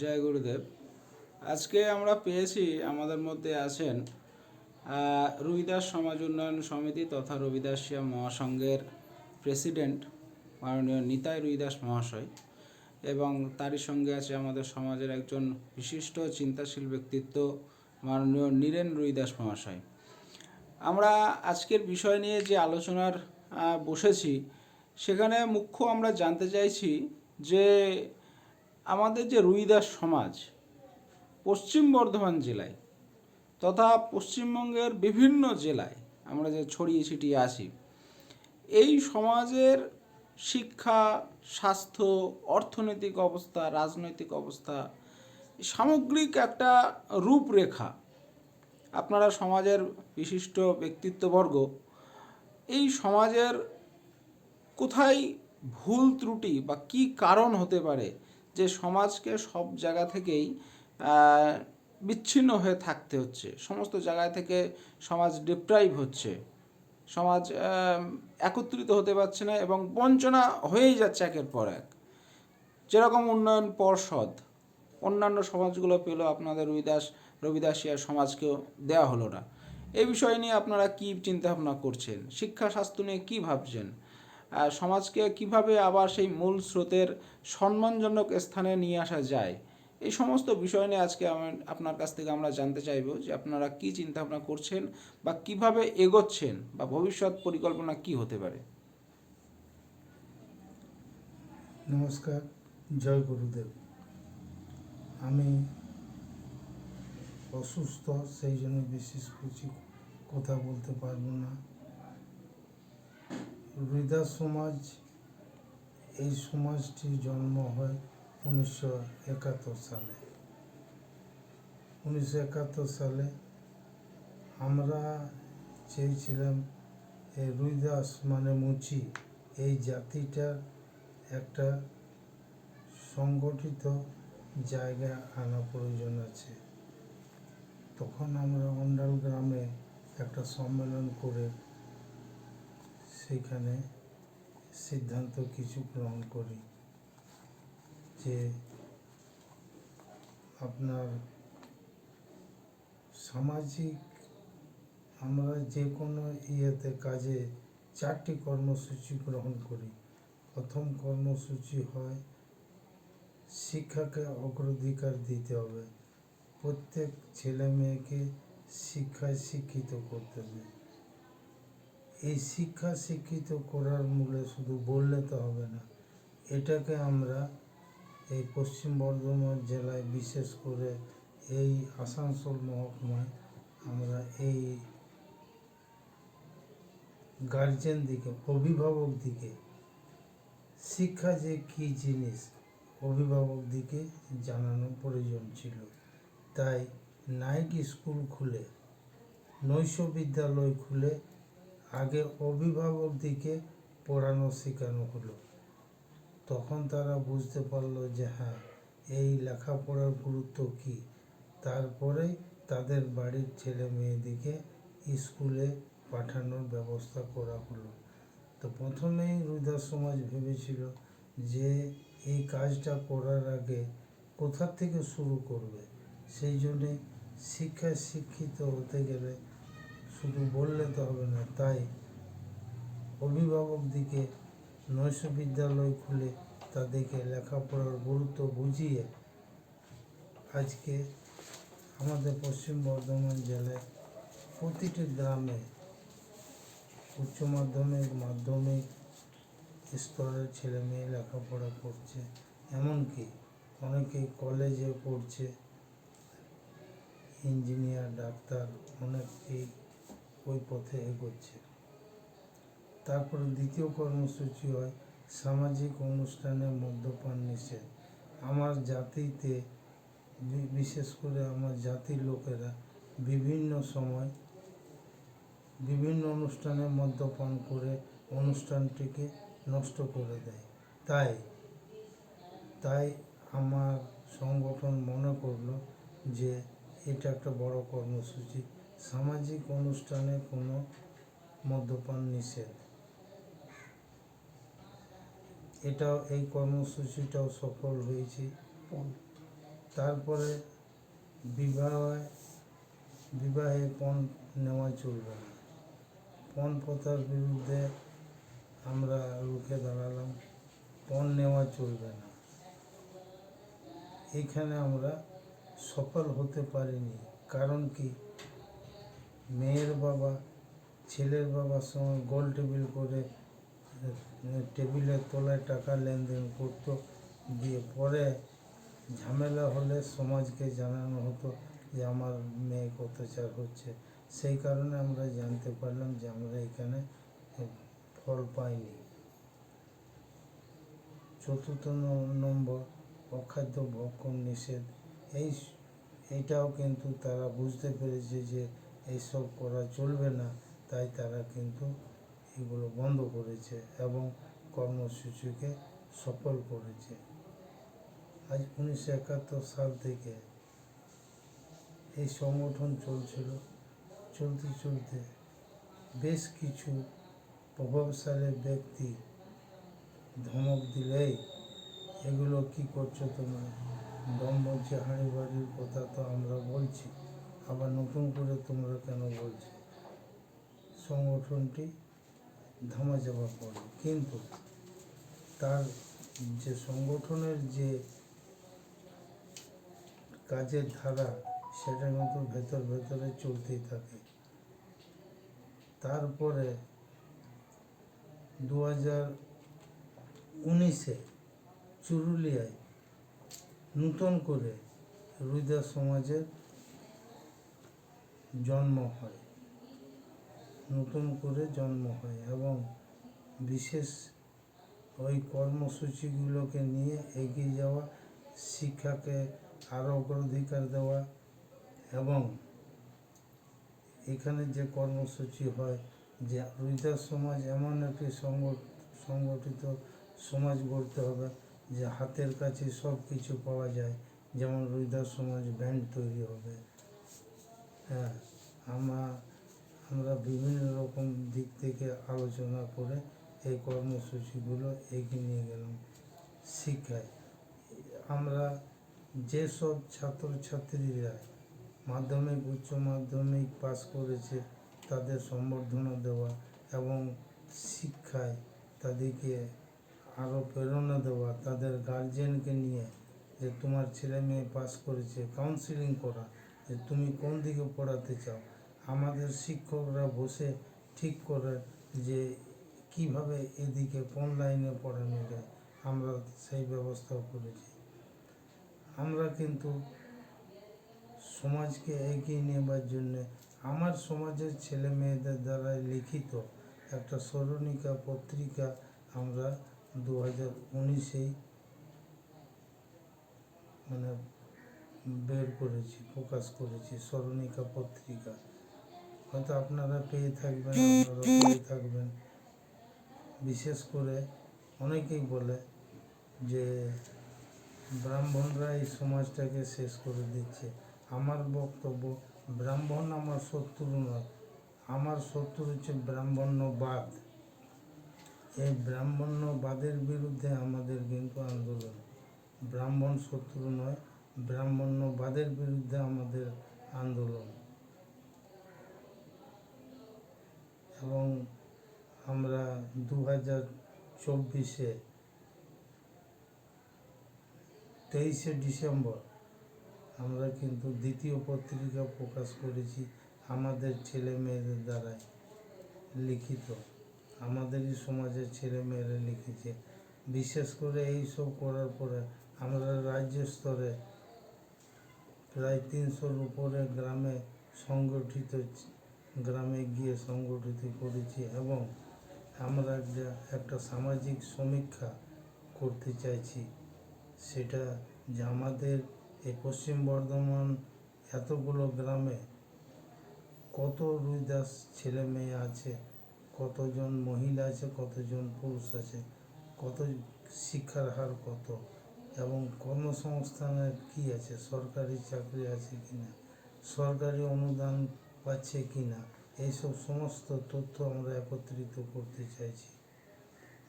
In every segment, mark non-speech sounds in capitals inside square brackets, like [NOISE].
জয় গুরুদেব। আজকে আমরা পেয়েছি, আমাদের মধ্যে আছেন রবিদাস সমাজ উন্নয়ন সমিতি তথা রবিদাসিয়া মহাসংঘের প্রেসিডেন্ট মাননীয় নিতাই রুইদাস মহাশয় এবং তারই সঙ্গে আছে আমাদের সমাজের একজন বিশিষ্ট চিন্তাশীল ব্যক্তিত্ব মাননীয় নীরেন রুইদাস মহাশয়। আমরা আজকের বিষয় নিয়ে যে আলোচনার বসেছি, সেখানে মুখ্য আমরা জানতে চাইছি যে আমাদের যে রুইদাস সমাজ, পশ্চিম বর্ধমান জেলায় তথা পশ্চিমবঙ্গের বিভিন্ন জেলায়, আমরা যে ছড়িয়ে ছিটিয়ে আছি এই সমাজের শিক্ষা, স্বাস্থ্য, অর্থনৈতিক অবস্থা, রাজনৈতিক অবস্থা, সামগ্রিক একটা রূপরেখা আপনারা সমাজের বিশিষ্ট ব্যক্তিত্ববর্গ, এই সমাজের কোথায় ভুল ত্রুটি বা কি কারণ হতে পারে যে সমাজকে সব জায়গা থেকেই বিচ্ছিন্ন হয়ে থাকতে হচ্ছে। সমস্ত জায়গা থেকে সমাজ ডিপ্রাইভ হচ্ছে। সমাজ একত্রিত হতে পারছে না এবং বঞ্চনা হয়েই যাচ্ছে একের পর এক। যেরকম উন্নয়ন পর্ষদ, অন্যান্য সমাজগুলো পেল, আপনাদের রবিদাস রবিদাসিয়া সমাজকেও দেওয়া হলো না। এই বিষয় নিয়ে আপনারা কী চিন্তা ভাবনা করছেন? শিক্ষা স্বাস্থ্য নিয়ে কী ভাবছেন? সমাজকে কীভাবে আবার সেই মূল স্রোতের সম্মানজনক স্থানে নিয়ে আসা যায়? এই সমস্ত বিষয় নিয়ে আজকে আপনার কাছ থেকে আমরা জানতে চাইব যে আপনারা কি চিন্তা ভাবনা করছেন বা কীভাবে এগোচ্ছেন বা ভবিষ্যৎ পরিকল্পনা কি হতে পারে? নমস্কার, জয় গুরুদেব। আমি অসুস্থ, সেই জন্য বিশেষ কিছু কথা বলতে পারব না। হৃদয় সমাজ, এই সমাজটির জন্ম হয় উনিশশো একাত্তর সালে। উনিশশো একাত্তর সালে আমরা চেয়েছিলাম এই রুইদাস মানে মুচি, এই জাতিটার একটা সংগঠিত জায়গা আনা প্রয়োজন আছে। তখন আমরা অন্ডাল গ্রামে একটা সম্মেলন করে সেখানে সিদ্ধান্ত কিছু গ্রহণ করি যে আপনার সামাজিক আমরা যে কোনো ইয়েতে কাজে চারটি কর্মসূচি গ্রহণ করি। প্রথম কর্মসূচি হয় শিক্ষাকে অগ্রাধিকার দিতে হবে। প্রত্যেক ছেলে মেয়েকে শিক্ষায় শিক্ষিত করতে হবে। এই শিক্ষা শিক্ষিত করার মূলে শুধু বললে তো হবে না। এটাকে আমরা এই পশ্চিম বর্ধমান জেলায় বিশেষ করে এই আসানসোল মহকুমায় আমরা এই গার্জেন দিকে, অভিভাবক দিকে, শিক্ষা যে কী জিনিস, অভিভাবক দিকে জানানো প্রয়োজন ছিল। তাই নাইট স্কুল খুলে, নৈশ বিদ্যালয় খুলে আগে অভিভাবকদিকে পড়ানো শেখানো হলো। তখন তারা বুঝতে পারল যে হ্যাঁ এই লেখাপড়ার গুরুত্ব কী। তারপরে তাদের বাড়ির ছেলে মেয়েদিকে স্কুলে পাঠানোর ব্যবস্থা করা হলো। তো প্রথমেই রুদাস সমাজ ভেবেছিল যে এই কাজটা করার আগে কোথা থেকে শুরু করবে? সেই জন্যে শিক্ষায় শিক্ষিত হতে গেলে শুধু বললে তো হবে না, তাই অভিভাবক দিকে নৈশ বিদ্যালয় খুলে তাদেরকে লেখাপড়ার গুরুত্ব বুঝিয়ে আজকে আমাদের পশ্চিম বর্ধমান জেলায় প্রতিটি গ্রামে উচ্চ মাধ্যমিক মাধ্যমিক স্তরের ছেলে মেয়ে লেখাপড়া করছে। এমনকি অনেকেই কলেজে পড়ছে। ইঞ্জিনিয়ার, ডাক্তার, অনেকেই ওই পথে এগোচ্ছে। তারপরে দ্বিতীয় কর্মসূচি হয় সামাজিক অনুষ্ঠানে মদ্যপান নিষেধ। আমার জাতিতে বিশেষ করে আমার জাতির লোকেরা বিভিন্ন সময় বিভিন্ন অনুষ্ঠানে মদ্যপান করে অনুষ্ঠানটিকে নষ্ট করে দেয়। তাই তাই আমার সংগঠন মনে করল যে এটা একটা বড় কর্মসূচি। সামাজিক অনুষ্ঠানে কোনো মদ্যপান নিষেধ। এটাও এই কর্মসূচিটাও সফল হয়েছে। তারপরে বিবাহে বিবাহে পণ নেওয়া চলবে না। পণ প্রথার বিরুদ্ধে আমরা রুখে দাঁড়ালাম। পণ নেওয়া চলবে না। এইখানে আমরা সফল হতে পারিনি। কারণ কি? মেয়ের বাবা, ছেলের বাবার সঙ্গে গোল টেবিল করে টেবিলের তলায় টাকা লেনদেন করতো। দিয়ে পরে ঝামেলা হলে সমাজকে জানানো হতো যে, আমার মেয়ে অত্যাচার হচ্ছে। সেই কারণে আমরা জানতে পারলাম যে, আমরা এখানে ফল পাইনি। চতুর্থ নম্বর, অখাদ্য ভক্ষণ নিষেধ। এই এটাও কিন্তু তারা বুঝতে পেরেছে যে এইসব করা চলবে না। তাই তারা কিন্তু এগুলো বন্ধ করেছে এবং কর্মসূচিকে সফল করেছে। আজ উনিশশো একাত্তর সাল থেকে এই সংগঠন চলছিল। চলতে চলতে বেশ কিছু প্রভাবশালী ব্যক্তি ধমক দিলেই, এগুলো কি করছ তোমরা? হাঁড়ি বাড়ির কথা তো আমরা বলছি। আবার নতুন করে তোমরা কেন বলছো? সংগঠনটি ধামা ধামাচাপা পড়ে কিন্তু তার যে সংগঠনের যে কাজের ধারা, সেটা কিন্তু ভেতর ভেতরে চলতেই থাকে। তারপরে দু হাজার উনিশে চুরুলিয়ায় নূতন করে রুইদাস সমাজের জন্ম হয়। নতুন করে জন্ম হয় এবং বিশেষ ওই কর্মসূচিগুলোকে নিয়ে এগিয়ে যাওয়া, শিক্ষাকে আরও অগ্রাধিকার দেওয়া এবং এখানে যে কর্মসূচি হয়, যে রুইদাস সমাজ এমন একটি সংগ- সংগঠিত সমাজ গড়তে হবে, যে হাতের কাছে সব কিছু পাওয়া যায়। যেমন রুইদাস সমাজ ব্যান্ড তৈরি হবে। হ্যাঁ আমরা আমরা বিভিন্ন রকম দিক থেকে আলোচনা করে এই কর্মসূচিগুলো এগিয়ে নিয়ে গেলাম শিক্ষায়। আমরা যেসব ছাত্রছাত্রীরা মাধ্যমিক, উচ্চ মাধ্যমিক পাস করেছে, তাদের সম্বর্ধনা দেওয়া এবং শিক্ষায় তাদেরকে আরও প্রেরণা দেওয়া, তাদের গার্জেনকে নিয়ে যে তোমার ছেলে মেয়ে পাস করেছে কাউন্সিলিং করা যে তুমি কোন দিকে পড়াতে চাও? আমাদের শিক্ষকরা বসে ঠিক করে যে কীভাবে এদিকে কোন লাইনে পড়ানো যায়, আমরা সেই ব্যবস্থাও করেছি। আমরা কিন্তু সমাজকে এগিয়ে নেবার জন্যে আমার সমাজের ছেলে মেয়েদের দ্বারা লিখিত একটা স্মরণিকা পত্রিকা আমরা দু হাজার উনিশেই মানে বের করেছি, প্রকাশ করেছি, স্মরণিকা পত্রিকা। হয়তো আপনারা পেয়ে থাকবেন, আপনারা পেয়ে থাকবেন। বিশেষ করে অনেকেই বলে যে ব্রাহ্মণরা এই সমাজটাকে শেষ করে দিচ্ছে। আমার বক্তব্য, ব্রাহ্মণ আমার শত্রু নয়। আমার শত্রু হচ্ছে ব্রাহ্মণ্যবাদ। এই ব্রাহ্মণ্যবাদের বিরুদ্ধে আমাদের কিন্তু আন্দোলন। ব্রাহ্মণ শত্রু নয় ব্রাহ্মণ্যবাদের বিরুদ্ধে আমাদের আন্দোলন। এবং আমরা দু হাজার চব্বিশে তেইশে ডিসেম্বর আমরা কিন্তু দ্বিতীয় পত্রিকা প্রকাশ করেছি আমাদের ছেলে মেয়েদের দ্বারাই লিখিত। আমাদেরই সমাজের ছেলে মেয়েরা লিখেছে। বিশেষ করে এই সব করার পরে আমরা রাজ্য স্তরে প্রায় তিনশোর উপরে গ্রামে সংগঠিত গ্রামে গিয়ে সংগঠিত করেছি এবং আমরা একটা একটা সামাজিক সমীক্ষা করতে চাইছি। সেটা যে আমাদের এই পশ্চিম বর্ধমান এতগুলো গ্রামে কত রুইদাস ছেলে মেয়ে আছে, কতজন মহিলা আছে, কতজন পুরুষ আছে, কত শিক্ষার হার কত? এবং কর্মসংস্থানের কি আছে? সরকারি চাকরি আছে কি না? সরকারি অনুদান পাচ্ছে কি না? এইসব সমস্ত তথ্য আমরা একত্রিত করতে চাইছি।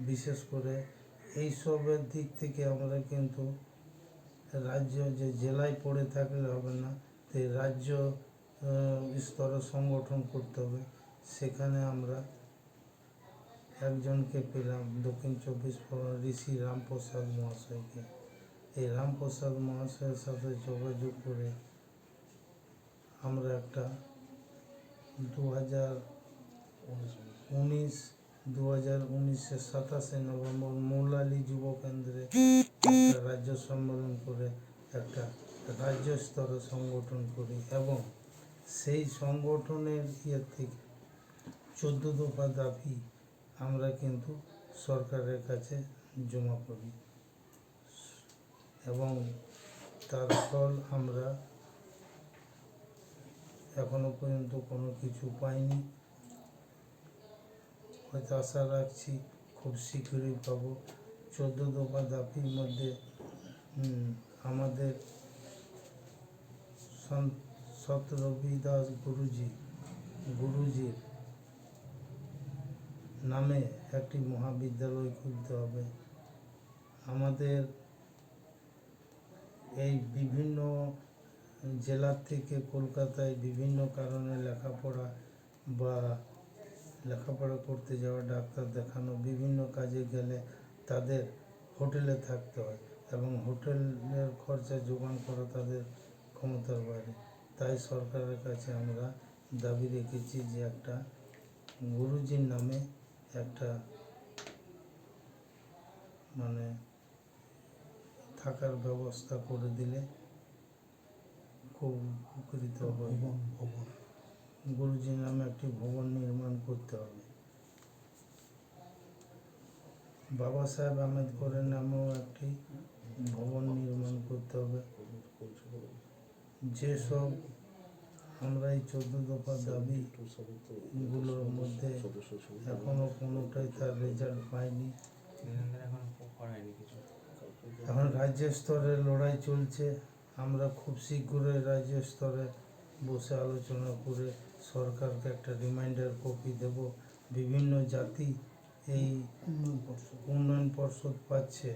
বিশেষ করে এইসবের দিক থেকে আমরা কিন্তু রাজ্য যে জেলায় পড়ে থাকলে হবে না, তো রাজ্য স্তরে সংগঠন করতে হবে। সেখানে আমরা একজনকে পেলাম দক্ষিণ চব্বিশ পরগনা ঋষি রামপ্রসাদ মহাশয়কে। এই রামপ্রসাদ মহাশয়ের সাথে যোগাযোগ করে। আমরা একটা দু হাজার উনিশ দু হাজার উনিশের সাতাশে নভেম্বর মৌলালি যুব কেন্দ্রে একটা রাজ্য সম্মেলন করে একটা রাজ্য স্তরে সংগঠন করি এবং সেই সংগঠনের ইয়ে থেকে চোদ্দ দফা দাবি আমরা কিন্তু সরকারের কাছে জমা করি। এবং তার ফল আমরা এখনও পর্যন্ত কোনো কিছু পাইনি। হয়তো আশা রাখছি খুব শীঘ্রই পাবো। চোদ্দ দফা দাবির মধ্যে আমাদের সন্ত সত রবি দাস গুরুজি, গুরুজির নামে একটি মহাবিদ্যালয় খুলতে হবে। আমাদের এই বিভিন্ন জেলার থেকে কলকাতায় বিভিন্ন কারণে লেখাপড়া বা লেখাপড়া করতে যাওয়া ডাক্তার দেখানো বিভিন্ন কাজে গেলে তাদের হোটেলে থাকতে হয় এবং হোটেলের খরচা যোগান করা তাদের ক্ষমতার বাইরে। তাই সরকারের কাছে আমরা দাবি রেখেছি যে একটা গুরুজির নামে একটা মানে থাকার ব্যবস্থা করে দিলে খুব উপকৃত হয় গুরুজি নামে একটি ভবন নির্মাণ করতে হবে। বাবা সাহেব আম্বেদকরের নামেও একটি ভবন নির্মাণ করতে হবে। যেসব আমরা এই চোদ্দ দফা দাবি গুলোর মধ্যে এখনও কোনোটাই তার রেজাল্ট পাইনি। এখন রাজ্য স্তরে লড়াই চলছে। আমরা খুব শীঘ্রই রাজ্য স্তরে বসে আলোচনা করে সরকারকে একটা রিমাইন্ডার কপি দেব। বিভিন্ন জাতি এই উন্নয়ন পর্ষদ। পাচ্ছে।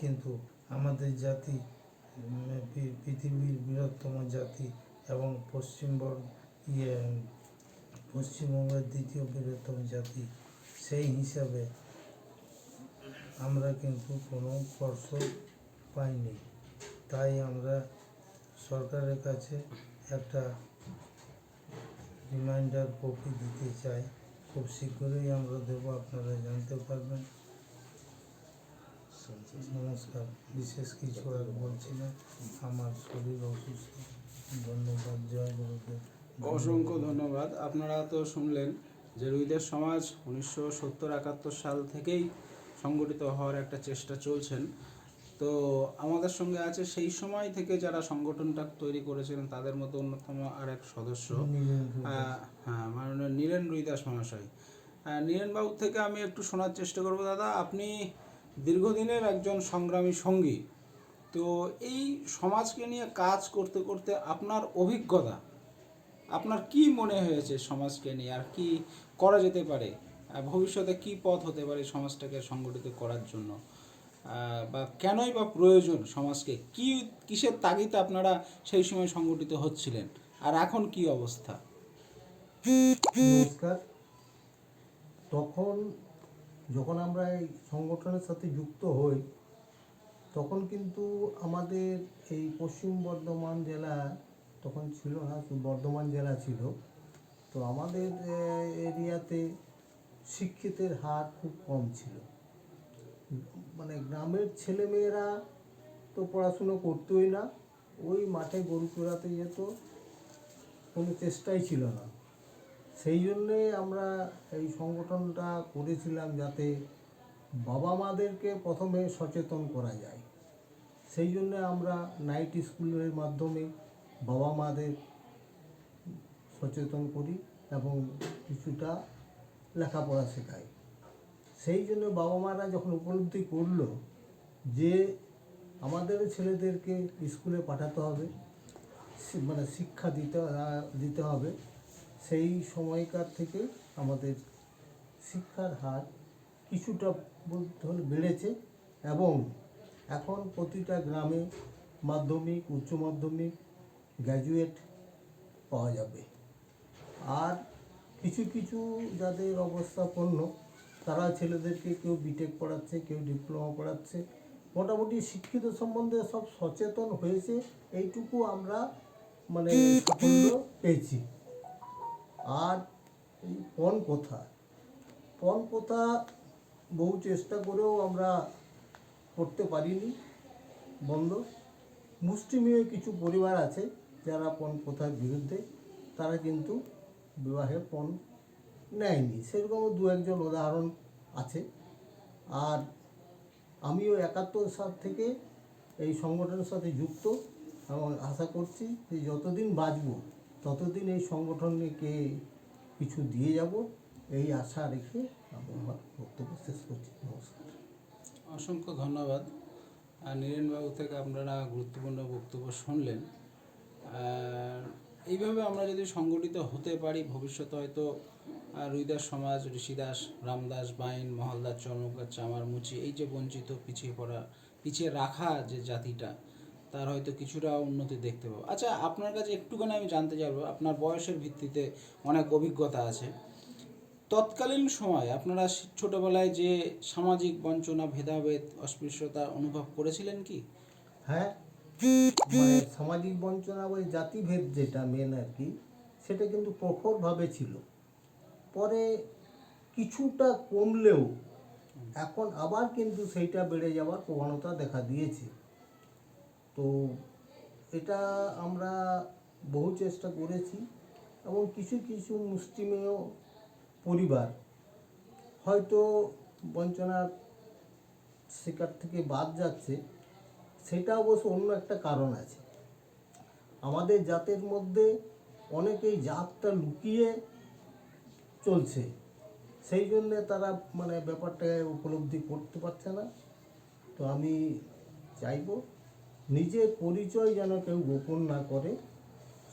কিন্তু আমাদের জাতি পৃথিবীর বৃহত্তম জাতি এবং পশ্চিমবঙ্গ ইয়ে পশ্চিমবঙ্গের দ্বিতীয় বৃহত্তম জাতি সেই হিসাবে আমরা কিন্তু কোনো পর্ষদ পাইনি। তাই আমরা সরকারের কাছে একটা রিমাইন্ডার কপি দিতে চাই। খুব শীঘ্রই আমরা দেবো, আপনারা জানতে পারবেন। নমস্কার, বিশেষ কিছু আর বলছি না। আমার শরীর অসুস্থ। ধন্যবাদ, জয় গুরুদেব। অসংখ্য ধন্যবাদ। আপনারা তো শুনলেন যে রুইদের সমাজ উনিশশো সত্তর একাত্তর সাল থেকেই সংগঠিত হওয়ার একটা চেষ্টা চলছেন। তো আমাদের সঙ্গে আছে সেই সময় থেকে যারা সংগঠনটা তৈরি করেছিলেন তাদের মধ্যে অন্যতম আর এক সদস্য হ্যাঁ মাননীয় নীরেন রুইদাস মহাশয়। নীরেনবাবু থেকে আমি একটু শোনার চেষ্টা করব দাদা। আপনি দীর্ঘদিনের একজন সংগ্রামী সঙ্গী। তো এই সমাজকে নিয়ে কাজ করতে করতে আপনার অভিজ্ঞতা আপনার কি মনে হয়েছে সমাজকে নিয়ে? আর কি করা যেতে পারে? ভবিষ্যতে কি পথ হতে পারে সমাজটাকে সংগঠিত করার জন্য? বা কেনই বা প্রয়োজন সমাজকে? কি, কিসের তাগিদে আপনারা সেই সময় সংগঠিত হচ্ছিলেন? আর এখন কি অবস্থা? নমস্কার। তখন যখন আমরা এই সংগঠনের সাথে যুক্ত হই, তখন কিন্তু আমাদের এই পশ্চিম বর্ধমান জেলা তখন ছিল না, বর্ধমান জেলা ছিল। তো আমাদের এরিয়াতে শিক্ষিতের হার খুব কম ছিল। মানে গ্রামের ছেলেমেয়েরা তো পড়াশুনো করতোই না, ওই মাঠে গরু চড়াতে যেত, কোনো চেষ্টাই ছিল না। সেই জন্যে আমরা এই সংগঠনটা করেছিলাম যাতে বাবা মাদেরকে প্রথমে সচেতন করা যায়। সেই জন্য আমরা নাইট স্কুলের মাধ্যমে বাবা মাদের সচেতন করি এবং কিছুটা লেখাপড়া শেখাই সেই জন্য বাবা মারা যখন উপলব্ধি করল যে আমাদের ছেলেদেরকে স্কুলে পাঠাতে হবে মানে শিক্ষা দিতে দিতে হবে, সেই সময়কার থেকে আমাদের শিক্ষার হার কিছুটা হলে বেড়েছে এবং এখন প্রতিটা গ্রামে মাধ্যমিক, উচ্চ মাধ্যমিক, গ্র্যাজুয়েট পাওয়া যাবে। আর কিছু কিছু যাদের অবস্থাপন্ন তারা ছেলেদেরকে কেউ বিটেক পড়াচ্ছে, কেউ ডিপ্লোমা পড়াচ্ছে। মোটামুটি শিক্ষিত সম্বন্ধে সব সচেতন হয়েছে, এইটুকু আমরা মানে সাফল্য পেয়েছি। আর এই পণ কথা পণ কথা বহু চেষ্টা করেও আমরা করতে পারিনি, বন্ধ। মুষ্টিমেয় কিছু পরিবার আছে যারা পণ প্রথার বিরুদ্ধে, তারা কিন্তু বিবাহে পণ নেয়নি। সেরকম দু একজন উদাহরণ আছে। আর আমিও একাত্তর সাল থেকে এই সংগঠনের সাথে যুক্ত এবং আশা করছি যে যতদিন বাঁচব, ততদিন এই সংগঠনকে কিছু দিয়ে যাব, এই আশা রেখে আমি আমার বক্তব্য শেষ করছি। নমস্কার। অসংখ্য ধন্যবাদ। নীরেনবাবু থেকে আপনারা গুরুত্বপূর্ণ বক্তব্য শুনলেন। আর এইভাবে আমরা যদি সংগঠিত হতে পারি, ভবিষ্যতে হয়তো রুইদাস সমাজ, ঋষিদাস, রামদাস, বাইন, মহলদাস চর্মকার চামার, মুচি, এই যে বঞ্চিত, পিছিয়ে পড়া, পিছিয়ে রাখা যে জাতিটা, তার হয়তো কিছুটা উন্নতি দেখতে পাবো। আচ্ছা আপনার কাছে একটুখানি আমি জানতে চাইব, আপনার বয়সের ভিত্তিতে অনেক অভিজ্ঞতা আছে। তৎকালীন সময় আপনারা ছোটবেলায় যে সামাজিক বঞ্চনা, ভেদাভেদ, অস্পৃশ্যতা অনুভব করেছিলেন কি? হ্যাঁ মানে সামাজিক বঞ্চনা ওই জাতিভেদ যেটা মেন আর কি, সেটা কিন্তু প্রখরভাবে ছিল। পরে কিছুটা কমলেও এখন আবার কিন্তু সেইটা বেড়ে যাওয়ার প্রবণতা দেখা দিয়েছে। তো এটা আমরা বহু চেষ্টা করেছি এবং কিছু কিছু মুষ্টিমেয় পরিবার হয়তো বঞ্চনার শিকার থেকে বাদ যাচ্ছে। সেটা অবশ্য অন্য একটা কারণ আছে। আমাদের জাতের মধ্যে অনেকেই জাতটা লুকিয়ে চলছে, সেই জন্যে তারা মানে ব্যাপারটা উপলব্ধি করতে পারছে না। তো আমি চাইব নিজের পরিচয় যেন কেউ গোপন না করে।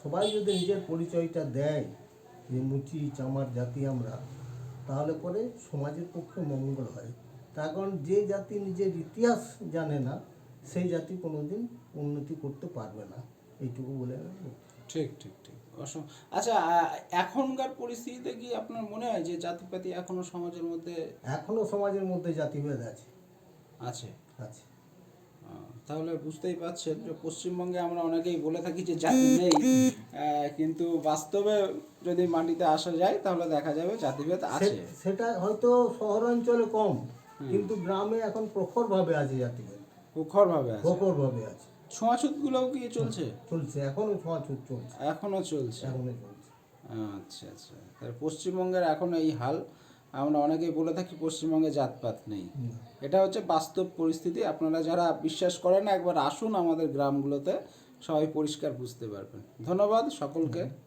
সবাই যদি নিজের পরিচয়টা দেয় যে মুচি, চামার জাতি আমরা, তাহলে পরে সমাজের পক্ষে মঙ্গল হয়। তার কারণ যে জাতি নিজের ইতিহাস জানে না সেই জাতি কোনোদিন উন্নতি করতে পারবে না। এইটুকু বলে ঠিক ঠিক ঠিক। অসম আচ্ছা এখনকার পরিস্থিতিতে কি আপনার মনে হয় যে জাতিপাতি এখনও সমাজের মধ্যে এখনও সমাজের মধ্যে জাতিভেদ আছে। আছে? আছে। তাহলে বুঝতেই পারছেন যে পশ্চিমবঙ্গে আমরা অনেকেই বলে থাকি যে জাতি নেই। [LAUGHS] কিন্তু বাস্তবে যদি মাটিতে আসা যায় তাহলে দেখা যাবে জাতিভেদ আছে। সেটা হয়তো শহরাঞ্চলে কম কিন্তু গ্রামে এখন প্রখরভাবে আছে জাতিভেদ। প্রখরভাবে আছে। প্রখরভাবে আছে। ছোঁয়াছুত গুলোও কি চলছে? চলছে এখনও ছোঁয়াছুত চলছে। এখনও চলছে? এখনও চলছে। আচ্ছা আচ্ছা। তাহলে পশ্চিমবঙ্গের এখন এই হাল আমরা অনেকেই বলে থাকি পশ্চিমবঙ্গে জাতপাত নেই। এটা হচ্ছে বাস্তব পরিস্থিতি। আপনারা যারা বিশ্বাস করেন একবার আসুন আমাদের গ্রামগুলোতে সবাই পরিষ্কার বুঝতে পারবেন। ধন্যবাদ সকলকে।